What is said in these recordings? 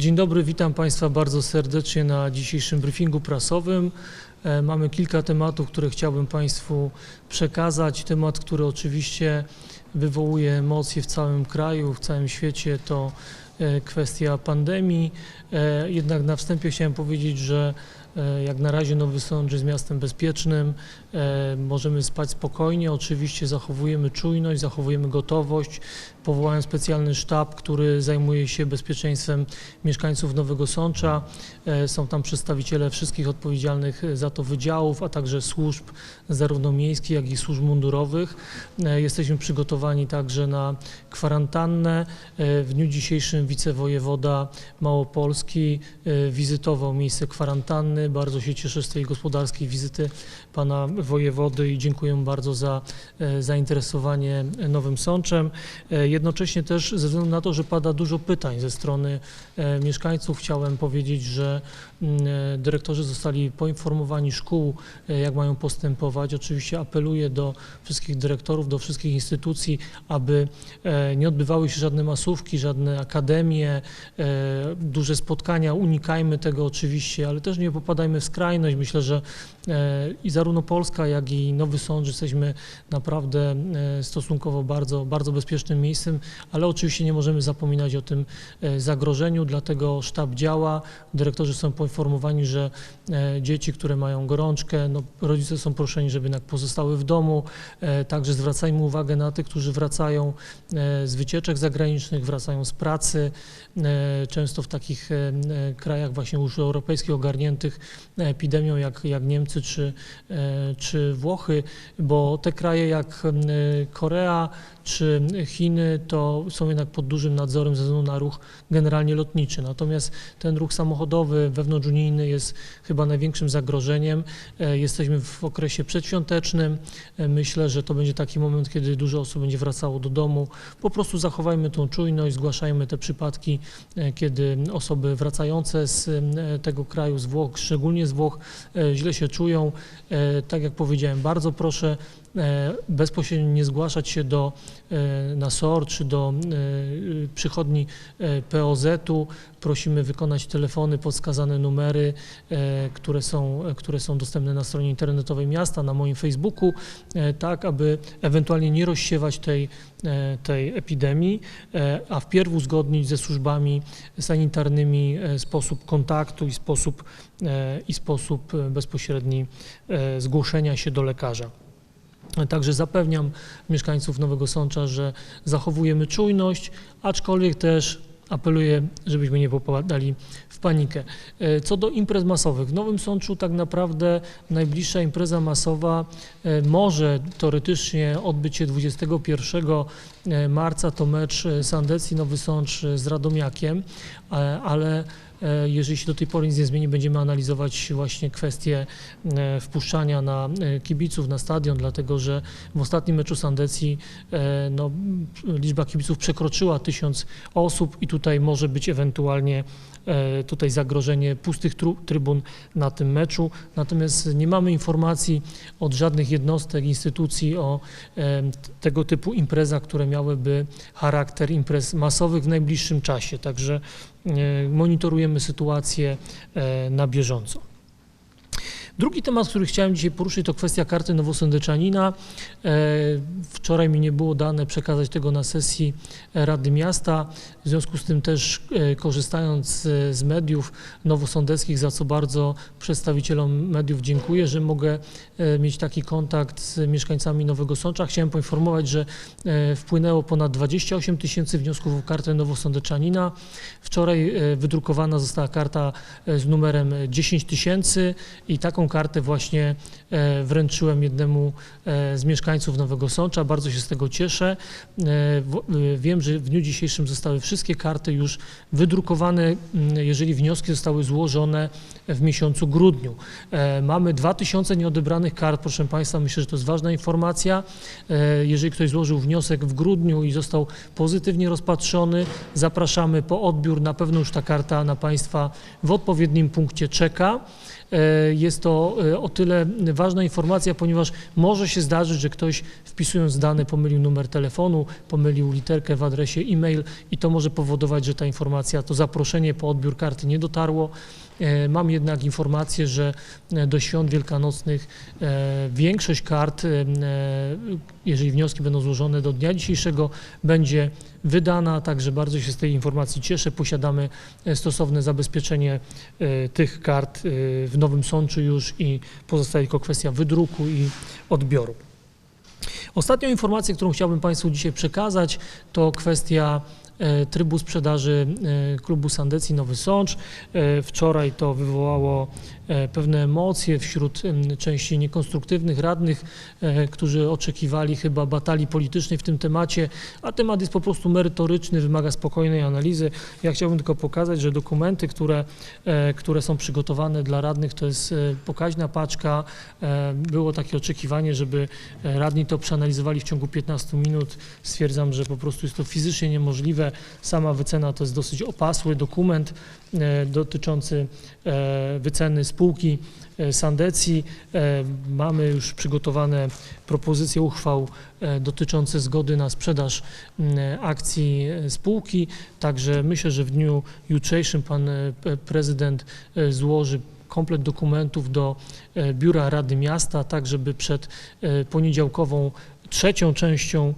Dzień dobry, witam Państwa bardzo serdecznie na dzisiejszym briefingu prasowym. E, Mamy kilka tematów, które chciałbym Państwu przekazać. Temat, który oczywiście wywołuje emocje w całym kraju, w całym świecie, to e, kwestia pandemii. E, Jednak na wstępie chciałem powiedzieć, że jak na razie Nowy Sącz jest miastem bezpiecznym, możemy spać spokojnie, oczywiście zachowujemy czujność, zachowujemy gotowość. Powołałem specjalny sztab, który zajmuje się bezpieczeństwem mieszkańców Nowego Sącza. E, Są tam przedstawiciele wszystkich odpowiedzialnych za to wydziałów, a także służb zarówno miejskich, jak i służb mundurowych. E, Jesteśmy przygotowani także na kwarantannę. E, W dniu dzisiejszym wicewojewoda Małopolski e, wizytował miejsce kwarantanny. Bardzo się cieszę z tej gospodarskiej wizyty pana wojewody i dziękuję bardzo za e, zainteresowanie Nowym Sączem. Jednocześnie też ze względu na to, że pada dużo pytań ze strony e, mieszkańców, chciałem powiedzieć, że mm, e, dyrektorzy zostali poinformowani szkół, e, jak mają postępować. Oczywiście apeluję do wszystkich dyrektorów, do wszystkich instytucji, aby nie odbywały się żadne masówki, żadne akademie, duże spotkania. Unikajmy tego oczywiście, ale też nie popadajmy w skrajność. Myślę, że i zarówno Polska, jak i Nowy Sącz jesteśmy naprawdę stosunkowo bardzo, bardzo bezpiecznym miejscem, ale oczywiście nie możemy zapominać o tym e, zagrożeniu, dlatego sztab działa. Dyrektorzy są poinformowani, że e, dzieci, które mają gorączkę, no, rodzice są proszeni, żeby jednak pozostały w domu. E, Także zwracajmy uwagę na tych, którzy wracają z wycieczek zagranicznych, wracają z pracy, często w takich krajach właśnie już europejskich ogarniętych epidemią jak, jak Niemcy czy, czy Włochy, bo te kraje jak Korea czy Chiny to są jednak pod dużym nadzorem ze względu na ruch generalnie lotniczy. Natomiast ten ruch samochodowy wewnątrzunijny jest chyba największym zagrożeniem. E, Jesteśmy w okresie przedświątecznym. E, Myślę, że to będzie taki moment, kiedy dużo osób będzie wracało do domu. Po prostu zachowajmy tą czujność, zgłaszajmy te przypadki, e, kiedy osoby wracające z tego kraju, z Włoch, szczególnie z Włoch, źle się czują. Tak jak powiedziałem, bardzo proszę bezpośrednio nie zgłaszać się do, e, na SOR czy do e, przychodni e, POZ-u. Prosimy wykonać telefony, podskazane numery, e, które są, które są dostępne na stronie internetowej miasta, na moim Facebooku, e, tak aby ewentualnie nie rozsiewać tej, e, tej epidemii, e, a wpierw uzgodnić ze służbami sanitarnymi e, sposób kontaktu i sposób, e, i sposób e, bezpośredni e, zgłoszenia się do lekarza. Także zapewniam mieszkańców Nowego Sącza, że zachowujemy czujność, aczkolwiek też apeluję, żebyśmy nie popadali w panikę. E, Co do imprez masowych, w Nowym Sączu tak naprawdę najbliższa impreza masowa e, może teoretycznie odbyć się 21 e, marca, to mecz Sandecji Nowy Sącz z Radomiakiem, ale jeżeli się do tej pory nic nie zmieni, będziemy analizować właśnie kwestię e, wpuszczania na e, kibiców na stadion, dlatego że w ostatnim meczu Sandecji e, no, liczba kibiców przekroczyła tysiąc osób i tutaj może być ewentualnie e, tutaj zagrożenie pustych trybun na tym meczu. Natomiast nie mamy informacji od żadnych jednostek, instytucji o e, tego typu imprezach, które miałyby charakter imprez masowych w najbliższym czasie. Także e, monitorujemy sytuację e, na bieżąco. Drugi temat, który chciałem dzisiaj poruszyć, to kwestia karty nowosądeczanina. E, Wczoraj mi nie było dane przekazać tego na sesji Rady Miasta. W związku z tym też e, korzystając z, mediów nowosądeckich, za co bardzo przedstawicielom mediów dziękuję, że mogę e, mieć taki kontakt z mieszkańcami Nowego Sącza. Chciałem poinformować, że wpłynęło ponad 28 tysięcy wniosków o kartę nowosądeczanina. Wczoraj wydrukowana została karta z numerem 10 tysięcy i taką kartę właśnie e, wręczyłem jednemu e, z mieszkańców Nowego Sącza. Bardzo się z tego cieszę. E, Wiem, że w dniu dzisiejszym zostały wszystkie karty już wydrukowane, m, jeżeli wnioski zostały złożone w miesiącu grudniu. Mamy 2000 nieodebranych kart, proszę Państwa, myślę, że to jest ważna informacja. Jeżeli ktoś złożył wniosek w grudniu i został pozytywnie rozpatrzony, zapraszamy po odbiór. Na pewno już ta karta na Państwa w odpowiednim punkcie czeka. E, Jest to e, o tyle ważna informacja, ponieważ może się zdarzyć, że ktoś wpisując dane pomylił numer telefonu, pomylił literkę w adresie e-mail i to może powodować, że ta informacja, to zaproszenie po odbiór karty nie dotarło. E, Mam jednak informację, że e, do świąt wielkanocnych e, większość kart, jeżeli wnioski będą złożone do dnia dzisiejszego, będzie wydana, także bardzo się z tej informacji cieszę. Posiadamy stosowne zabezpieczenie tych kart w Nowym Sączu już i pozostaje tylko kwestia wydruku i odbioru. Ostatnią informację, którą chciałbym Państwu dzisiaj przekazać, to kwestia trybu sprzedaży e, klubu Sandecji Nowy Sącz. E, Wczoraj to wywołało e, pewne emocje wśród części niekonstruktywnych radnych, e, którzy oczekiwali chyba batalii politycznej w tym temacie, a temat jest po prostu merytoryczny, wymaga spokojnej analizy. Ja chciałbym tylko pokazać, że dokumenty, które, e, które są przygotowane dla radnych, to jest e, pokaźna paczka. E, Było takie oczekiwanie, żeby e, radni to przeanalizowali w ciągu 15 minut. Stwierdzam, że po prostu jest to fizycznie niemożliwe. Sama wycena to jest dosyć opasły dokument e, dotyczący e, wyceny spółki e, Sandecji. E, Mamy już przygotowane propozycje uchwał e, dotyczące zgody na sprzedaż akcji spółki. Także myślę, że w dniu jutrzejszym pan prezydent złoży komplet dokumentów do Biura Rady Miasta, tak żeby przed poniedziałkową trzecią częścią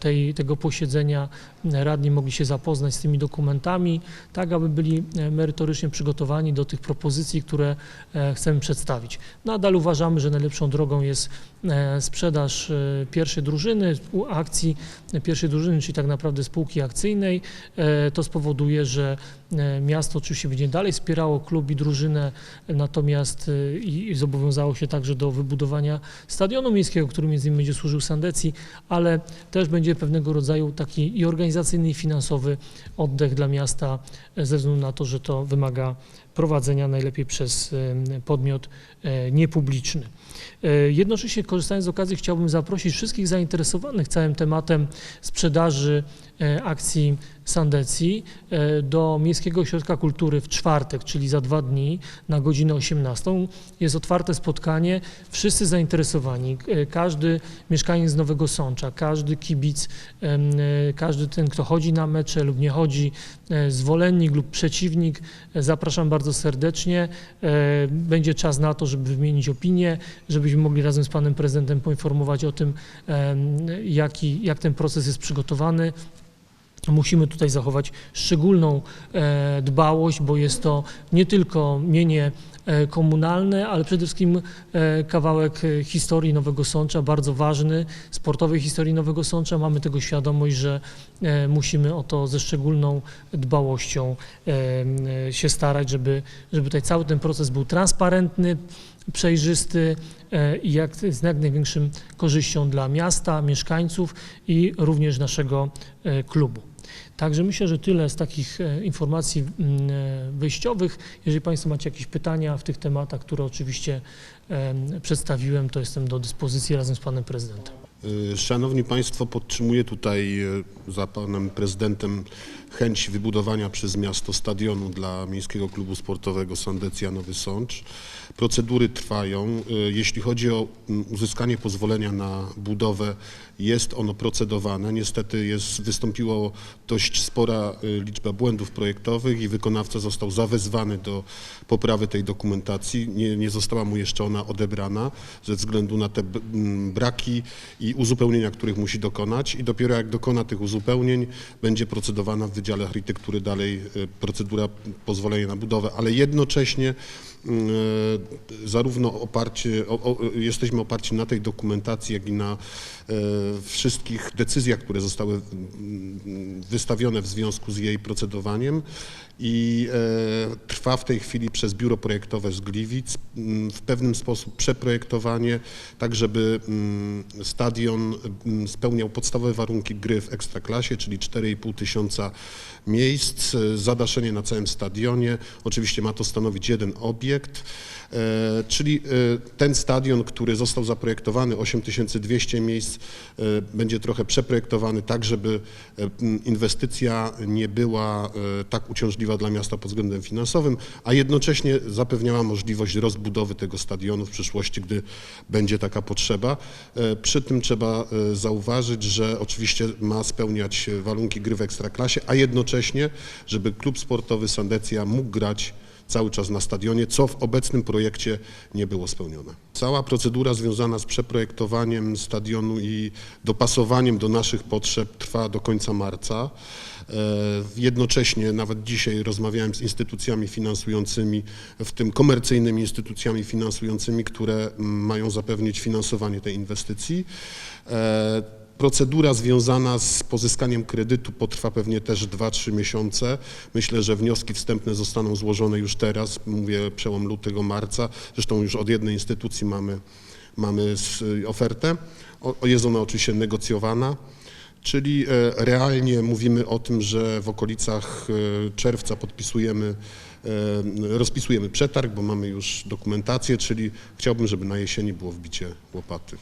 tej, tego posiedzenia e, radni mogli się zapoznać z tymi dokumentami, tak aby byli e, merytorycznie przygotowani do tych propozycji, które e, chcemy przedstawić. Nadal uważamy, że najlepszą drogą jest e, sprzedaż e, pierwszej drużyny, akcji pierwszej drużyny, czyli tak naprawdę spółki akcyjnej. E, To spowoduje, że e, miasto oczywiście będzie dalej wspierało klub i drużynę, natomiast e, i zobowiązało się także do wybudowania stadionu miejskiego, który między innymi będzie służył Sandecji, ale też będzie pewnego rodzaju taki i organizacyjny, i finansowy oddech dla miasta, e, ze względu na to, że to wymaga prowadzenia najlepiej przez e, podmiot e, niepubliczny. E, Jednocześnie korzystając z okazji chciałbym zaprosić wszystkich zainteresowanych całym tematem sprzedaży e, akcji Sandecji e, do Miejskiego Ośrodka Kultury w czwartek, czyli za dwa dni na godzinę 18. Jest otwarte spotkanie. Wszyscy zainteresowani, e, każdy mieszkaniec Nowego Sącza, każdy kibic, e, każdy ten, kto chodzi na mecze lub nie chodzi, zwolennik lub przeciwnik, zapraszam bardzo serdecznie. Będzie czas na to, żeby wymienić opinie, żebyśmy mogli razem z panem prezydentem poinformować o tym, jaki, jak ten proces jest przygotowany. Musimy tutaj zachować szczególną e, dbałość, bo jest to nie tylko mienie e, komunalne, ale przede wszystkim e, kawałek historii Nowego Sącza, bardzo ważny, sportowej historii Nowego Sącza. Mamy tego świadomość, że musimy o to ze szczególną dbałością się starać, żeby, żeby tutaj cały ten proces był transparentny, przejrzysty i jak, z jak największym korzyścią dla miasta, mieszkańców i również naszego klubu. Także myślę, że tyle z takich e, informacji mm, e, wyjściowych. Jeżeli Państwo macie jakieś pytania w tych tematach, które oczywiście em, przedstawiłem, to jestem do dyspozycji razem z Panem Prezydentem. Y, Szanowni Państwo, podtrzymuję tutaj y, za Panem Prezydentem chęć wybudowania przez miasto stadionu dla Miejskiego Klubu Sportowego Sandecja Nowy Sącz. Procedury trwają. Y, Jeśli chodzi o mm, uzyskanie pozwolenia na budowę, jest ono procedowane. Niestety jest, wystąpiło dość spora liczba błędów projektowych i wykonawca został zawezwany do poprawy tej dokumentacji. Nie, nie została mu jeszcze ona odebrana ze względu na te braki i uzupełnienia, których musi dokonać i dopiero jak dokona tych uzupełnień, będzie procedowana w Wydziale Architektury dalej y, procedura pozwolenia na budowę, ale jednocześnie zarówno oparcie, o, o, jesteśmy oparci na tej dokumentacji, jak i na e, wszystkich decyzjach, które zostały mm, wystawione w związku z jej procedowaniem i e, trwa w tej chwili przez biuro projektowe z Gliwic mm, w pewnym sposób przeprojektowanie, tak żeby mm, stadion spełniał podstawowe warunki gry w ekstraklasie, czyli 4,5 tysiąca miejsc, e, zadaszenie na całym stadionie. Oczywiście ma to stanowić jeden obiekt. Projekt, e, czyli e, ten stadion, który został zaprojektowany, 8200 miejsc, e, będzie trochę przeprojektowany tak, żeby inwestycja nie była tak uciążliwa dla miasta pod względem finansowym, a jednocześnie zapewniała możliwość rozbudowy tego stadionu w przyszłości, gdy będzie taka potrzeba. Przy tym trzeba zauważyć, że oczywiście ma spełniać warunki gry w Ekstraklasie, a jednocześnie, żeby klub sportowy Sandecja mógł grać cały czas na stadionie, co w obecnym projekcie nie było spełnione. Cała procedura związana z przeprojektowaniem stadionu i dopasowaniem do naszych potrzeb trwa do końca marca. E, Jednocześnie nawet dzisiaj rozmawiałem z instytucjami finansującymi, w tym komercyjnymi instytucjami finansującymi, które mają zapewnić finansowanie tej inwestycji. Procedura związana z pozyskaniem kredytu potrwa pewnie też 2-3 miesiące. Myślę, że wnioski wstępne zostaną złożone już teraz, mówię przełom lutego, marca. Zresztą już od jednej instytucji mamy, mamy s- ofertę. O, jest ona oczywiście negocjowana. Czyli e, realnie mówimy o tym, że w okolicach e, czerwca podpisujemy, e, rozpisujemy przetarg, bo mamy już dokumentację, czyli chciałbym, żeby na jesieni było wbicie łopaty.